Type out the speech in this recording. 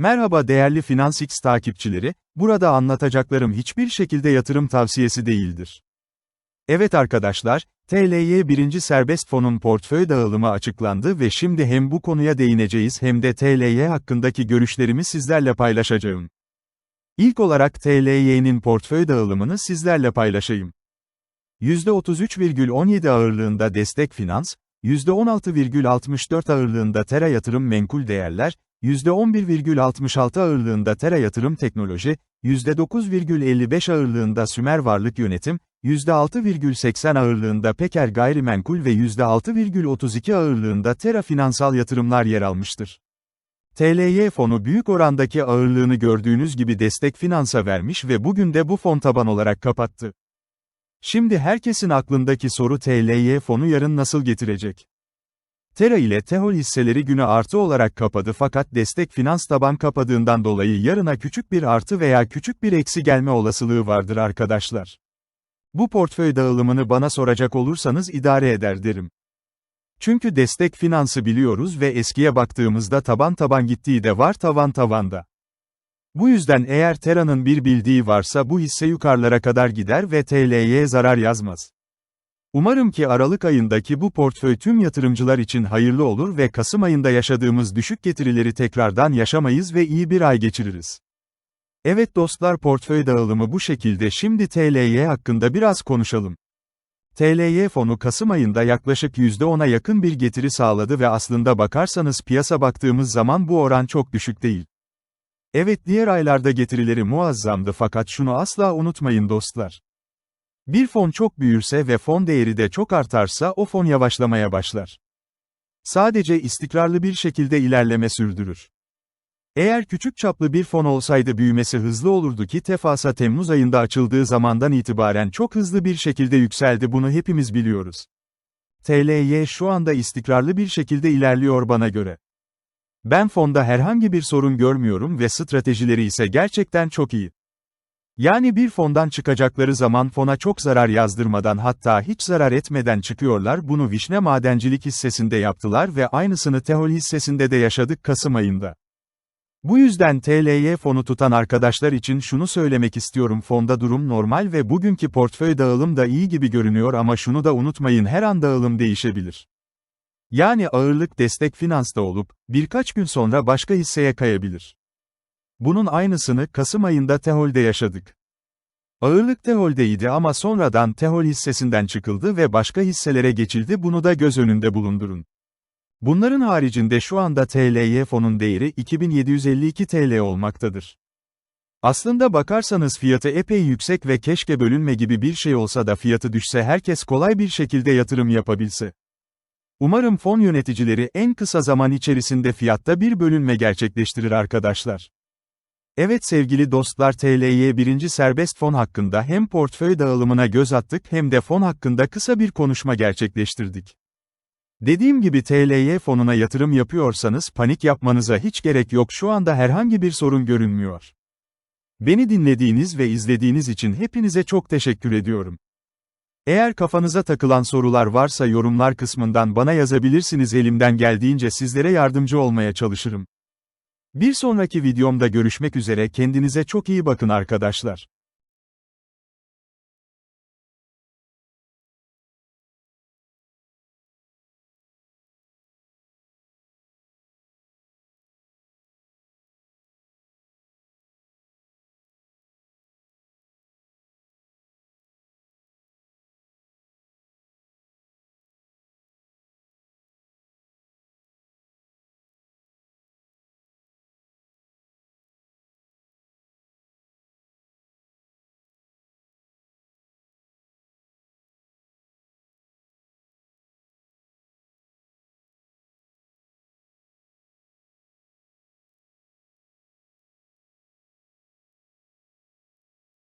Merhaba değerli FinansX takipçileri, burada anlatacaklarım hiçbir şekilde yatırım tavsiyesi değildir. Evet arkadaşlar, TLY 1. Serbest Fon'un portföy dağılımı açıklandı ve şimdi hem bu konuya değineceğiz hem de TLY hakkındaki görüşlerimi sizlerle paylaşacağım. İlk olarak TLY'nin portföy dağılımını sizlerle paylaşayım. %33,17 ağırlığında destek finans, %16,64 ağırlığında Tera yatırım menkul değerler, %11,66 ağırlığında Tera Yatırım Teknoloji, %9,55 ağırlığında Sümer Varlık Yönetim, %6,80 ağırlığında Peker Gayrimenkul ve %6,32 ağırlığında Tera Finansal Yatırımlar yer almıştır. TLY fonu büyük orandaki ağırlığını gördüğünüz gibi destek finansa vermiş ve bugün de bu fon taban olarak kapattı. Şimdi herkesin aklındaki soru TLY fonu yarın nasıl getirecek? Tera ile Tehol hisseleri günü artı olarak kapadı fakat destek finans taban kapadığından dolayı yarına küçük bir artı veya küçük bir eksi gelme olasılığı vardır arkadaşlar. Bu portföy dağılımını bana soracak olursanız idare eder derim. Çünkü destek finansı biliyoruz ve eskiye baktığımızda taban taban gittiği de var tavan tavanda. Bu yüzden eğer Tera'nın bir bildiği varsa bu hisse yukarılara kadar gider ve TL'ye zarar yazmaz. Umarım ki Aralık ayındaki bu portföy tüm yatırımcılar için hayırlı olur ve Kasım ayında yaşadığımız düşük getirileri tekrardan yaşamayız ve iyi bir ay geçiririz. Evet dostlar portföy dağılımı bu şekilde şimdi TLY hakkında biraz konuşalım. TLY fonu Kasım ayında yaklaşık %10'a yakın bir getiri sağladı ve aslında bakarsanız piyasa baktığımız zaman bu oran çok düşük değil. Evet diğer aylarda getirileri muazzamdı fakat şunu asla unutmayın dostlar. Bir fon çok büyürse ve fon değeri de çok artarsa o fon yavaşlamaya başlar. Sadece istikrarlı bir şekilde ilerleme sürdürür. Eğer küçük çaplı bir fon olsaydı büyümesi hızlı olurdu ki Tefasa Temmuz ayında açıldığı zamandan itibaren çok hızlı bir şekilde yükseldi bunu hepimiz biliyoruz. TLY şu anda istikrarlı bir şekilde ilerliyor bana göre. Ben fonda herhangi bir sorun görmüyorum ve stratejileri ise gerçekten çok iyi. Yani bir fondan çıkacakları zaman fona çok zarar yazdırmadan hatta hiç zarar etmeden çıkıyorlar bunu Vişne Madencilik hissesinde yaptılar ve aynısını Tehol hissesinde de yaşadık Kasım ayında. Bu yüzden TLY fonu tutan arkadaşlar için şunu söylemek istiyorum fonda durum normal ve bugünkü portföy dağılım da iyi gibi görünüyor ama şunu da unutmayın her an dağılım değişebilir. Yani ağırlık destek finansta olup, birkaç gün sonra başka hisseye kayabilir. Bunun aynısını Kasım ayında Tehol'de yaşadık. Ağırlık Tehol'deydi ama sonradan Tehol hissesinden çıkıldı ve başka hisselere geçildi bunu da göz önünde bulundurun. Bunların haricinde şu anda TLY fonun değeri 2752 TL olmaktadır. Aslında bakarsanız fiyatı epey yüksek ve keşke bölünme gibi bir şey olsa da fiyatı düşse herkes kolay bir şekilde yatırım yapabilse. Umarım fon yöneticileri en kısa zaman içerisinde fiyatta bir bölünme gerçekleştirir arkadaşlar. Evet sevgili dostlar TLY 1. serbest fon hakkında hem portföy dağılımına göz attık hem de fon hakkında kısa bir konuşma gerçekleştirdik. Dediğim gibi TLY fonuna yatırım yapıyorsanız panik yapmanıza hiç gerek yok şu anda herhangi bir sorun görünmüyor. Beni dinlediğiniz ve izlediğiniz için hepinize çok teşekkür ediyorum. Eğer kafanıza takılan sorular varsa yorumlar kısmından bana yazabilirsiniz elimden geldiğince sizlere yardımcı olmaya çalışırım. Bir sonraki videomda görüşmek üzere kendinize çok iyi bakın arkadaşlar.